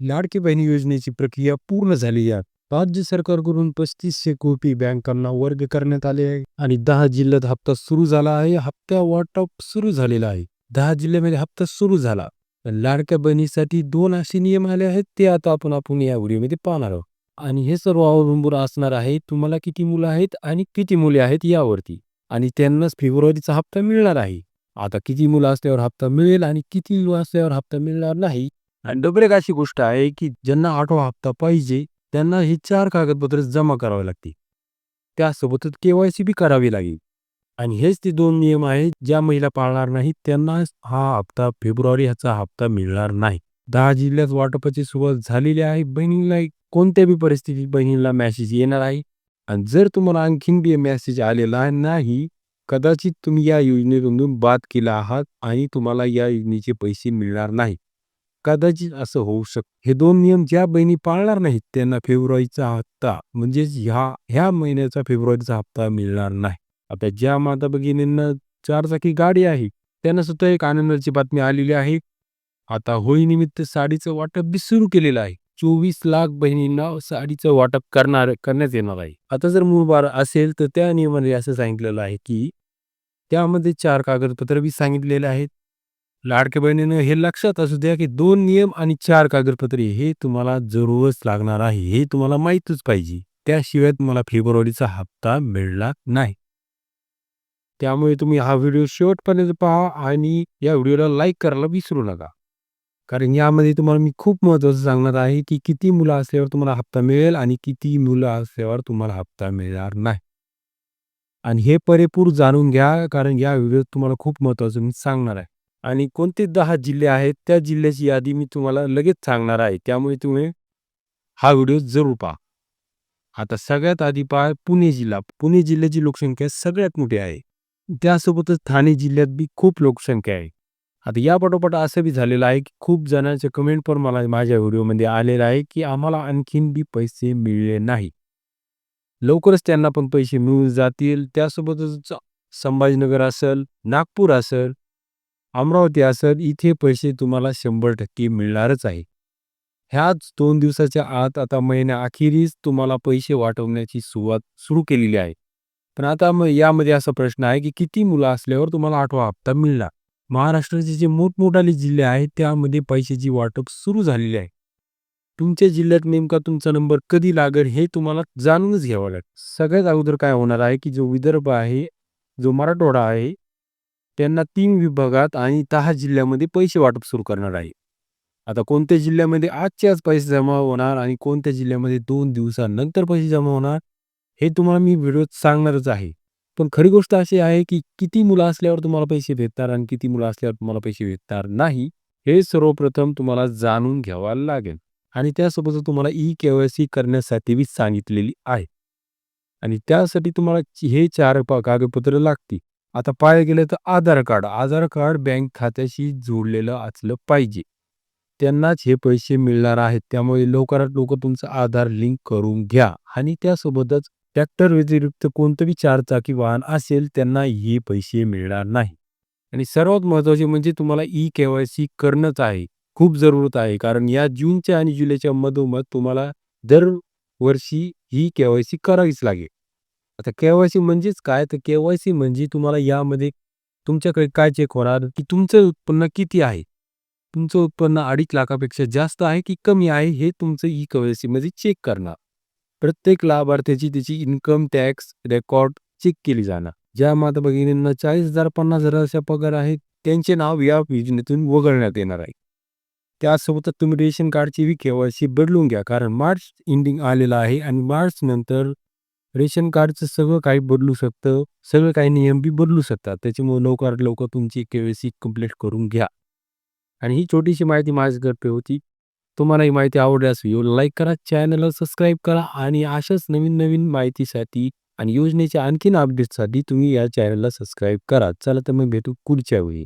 लाडकी बहिणी योजनेची प्रक्रिया पूर्ण झाली आहे राज्य सरकारकडून पस्तीसशे कोटी बँकांना वर्ग करण्यात आले आहे आणि दहा जिल्ह्यात हप्ता सुरू झाला आहे. हप्ता वाटप सुरू झालेला आहे. दहा जिल्ह्यामध्ये हप्ता सुरू झाला. लाडक्या बहिणीसाठी दोन असे नियम आले आहेत ते आता आपण आपण या व्हिडिओमध्ये पाहणार आहोत. आणि हे सर्व अवलंबून असणार आहे तुम्हाला किती मुलं आहेत आणि किती मुले आहेत यावरती. आणि त्यांनाच फेब्रुवारीचा हप्ता मिळणार आहे. आता किती मुलं असल्यावर हप्ता मिळेल आणि किती मुलं असल्यावर हप्ता मिळणार नाही आणि डबल एक अशी गोष्ट आहे की ज्यांना आठवा हप्ता पाहिजे त्यांना हे चार कागदपत्र जमा करावे लागतील. त्यासोबतच के वाय सी बी करावी लागेल. आणि हेच ते दोन नियम आहेत ज्या महिला पाळणार नाहीत त्यांना हा हप्ता फेब्रुवारी ह्याचा हप्ता मिळणार नाही. दहा जिल्ह्यात वाटपाची सुरुवात झालेली आहे. बहिणीला कोणत्या बी परिस्थितीत बहिणीला मेसेज येणार आहे? आणि जर तुम्हाला आणखीन बी मेसेज आलेला नाही कदाचित तुम्ही या योजनेतून बाद केला आहात आणि तुम्हाला या योजनेचे पैसे मिळणार नाही. कदाचित असं होऊ शकतं हे दोन नियम ज्या बहिणी पाळणार नाहीत त्यांना फेब्रुवारीचा हप्ता म्हणजेच ह्या ह्या महिन्याचा फेब्रुवारीचा हप्ता मिळणार नाही. आता ज्या माता भगिनींना चारचाकी गाडी आहे त्यांना सुद्धा एक आनंदाची बातमी आलेली आहे. आता होळीनिमित्त साडीचं वाटप बी सुरू केलेलं आहे. चोवीस लाख बहिणींना साडीचं वाटप करणार करण्यात येणार आहे. आता जर मूळ बार असेल तर त्या नियमाने असं सांगितलेलं आहे की त्यामध्ये चार कागदपत्र बी सांगितलेले आहेत. लाडक्या बहिणीनं हे लक्षात असू द्या की दोन नियम आणि चार कागदपत्रे हे तुम्हाला जरूरच लागणार आहे हे तुम्हाला माहीतच पाहिजे. त्याशिवाय तुम्हाला फेब्रुवारीचा हप्ता मिळणार नाही. त्यामुळे तुम्ही हा व्हिडिओ शेवटपर्यंत पहा आणि या व्हिडिओला लाईक करायला विसरू नका. कारण यामध्ये तुम्हाला मी खूप महत्त्वाचं सांगणार आहे की किती मुलं असल्यावर तुम्हाला हप्ता मिळेल आणि किती मुलं असल्यावर तुम्हाला हप्ता मिळणार नाही. आणि हे परेपूर जाणून घ्या कारण या व्हिडिओत तुम्हाला खूप महत्त्वाचं मी सांगणार आहे. आणि कोणते दहा जिल्हे आहेत त्या जिल्ह्याची यादी मी तुम्हाला लगेच सांगणार आहे. त्यामुळे तुम्ही हा व्हिडिओ जरूर पहा. आता सगळ्यात आधी पहा पुणे जिल्हा. पुणे जिल्ह्याची लोकसंख्या सगळ्यात मोठी आहे. त्यासोबतच ठाणे जिल्ह्यात बी खूप लोकसंख्या आहे. आता या पाठोपाठ असं बी झालेलं आहे की खूप जणांच्या कमेंट पण मला माझ्या व्हिडिओमध्ये आलेलं आहे की आम्हाला आणखीन बी पैसे मिळले नाही. लवकरच त्यांना पण पैसे मिळून जातील. त्यासोबतच संभाजीनगर असेल नागपूर असेल अमरावती असेल इथे पैसे तुम्हाला शंभर टक्के मिळणारच आहे. ह्याच दोन दिवसाच्या आत आता महिन्या अखेरीस तुम्हाला पैसे वाटवण्याची सुरुवात सुरू केलेली आहे. पण आता मग यामध्ये असा प्रश्न आहे की किती मुलं असल्यावर तुम्हाला आठवा हप्ता मिळणार? महाराष्ट्राचे जे मोठमोठाले जिल्हे आहेत त्यामध्ये पैशाची वाटप सुरू झालेली आहे. तुमच्या जिल्ह्यात नेमका तुमचा नंबर कधी लागेल हे तुम्हाला जाणूनच घ्यावं लागेल. सगळ्यात अगोदर काय होणार आहे की जो विदर्भ आहे जो मराठवाडा आहे त्यांना तीन विभागात आणि दहा जिल्ह्यामध्ये पैसे वाटप सुरू करणार आहे. आता कोणत्या जिल्ह्यामध्ये आजचे आज पैसे जमा होणार आणि कोणत्या जिल्ह्यामध्ये दोन दिवसानंतर पैसे जमा होणार हे तुम्हाला मी व्हिडिओत सांगणारच आहे. पण खरी गोष्ट अशी आहे की किती मुलं असल्यावर तुम्हाला पैसे भेटणार आणि किती मुलं असल्यावर तुम्हाला पैसे भेटणार नाही हे सर्वप्रथम तुम्हाला जाणून घ्यावं लागेल. आणि त्यासोबत तुम्हाला ई केवायसी करण्यासाठी बी सांगितलेली आहे. आणि त्यासाठी तुम्हाला हे चार कागदपत्र लागतील. आता पाहायला गेलं तर Aadhaar card Aadhaar card bank खात्याशी जोडलेलं असलं पाहिजे. त्यांनाच हे पैसे मिळणार आहेत. त्यामुळे लवकरात लवकर तुमचं आधार लिंक करून घ्या. आणि त्यासोबतच ट्रॅक्टर व्यतिरिक्त कोणतंही चारचाकी वाहन असेल त्यांना हे पैसे मिळणार नाही. आणि सर्वात महत्त्वाचे म्हणजे तुम्हाला ई के वाय सी करणंच आहे. खूप जरूरत आहे. कारण या जूनच्या आणि जुलैच्या मधोमध तुम्हाला दरवर्षी ही के वाय सी करावीच लागेल. आता केवायसी म्हणजेच काय? तर केवायसी म्हणजे तुम्हाला यामध्ये तुमच्याकडे काय चेक होणार? की तुमचं उत्पन्न किती आहे? तुमचं उत्पन्न अडीच लाखापेक्षा जास्त आहे की कमी आहे? हे तुमचं ई केवायसी वाय चेक करणार. प्रत्येक लाभार्थ्याची त्याची इन्कम टॅक्स रेकॉर्ड चेक केली जाणार. ज्या माता भगिनींना चाळीस हजार पन्नास हजार अशा पगार आहेत त्यांचे नाव या योजनेतून वगळण्यात येणार आहे. त्यासोबत तुम्ही रेशन कार्डची बी केवायसी बदलून घ्या. कारण मार्च एंडिंग आलेलं आहे आणि मार्च नंतर रेशन कार्डचं सगळं काही बदलू शकतं. सगळं काही नियम बी बदलू शकतात. त्याच्यामुळे लवकरात लवकर तुमची केवायसी कंप्लीट करून घ्या. आणि ही छोटीशी माहिती माझ्याकडे होती. तुम्हाला ही माहिती आवडल्यास व्हिडिओला लाईक करा चॅनलला सबस्क्राईब करा आणि अशाच नवीन नवीन माहितीसाठी आणि योजनेच्या आणखीन अपडेटसाठी तुम्ही या चॅनलला सबस्क्राईब करा. चला तर मग भेटू पुढच्या वेळी.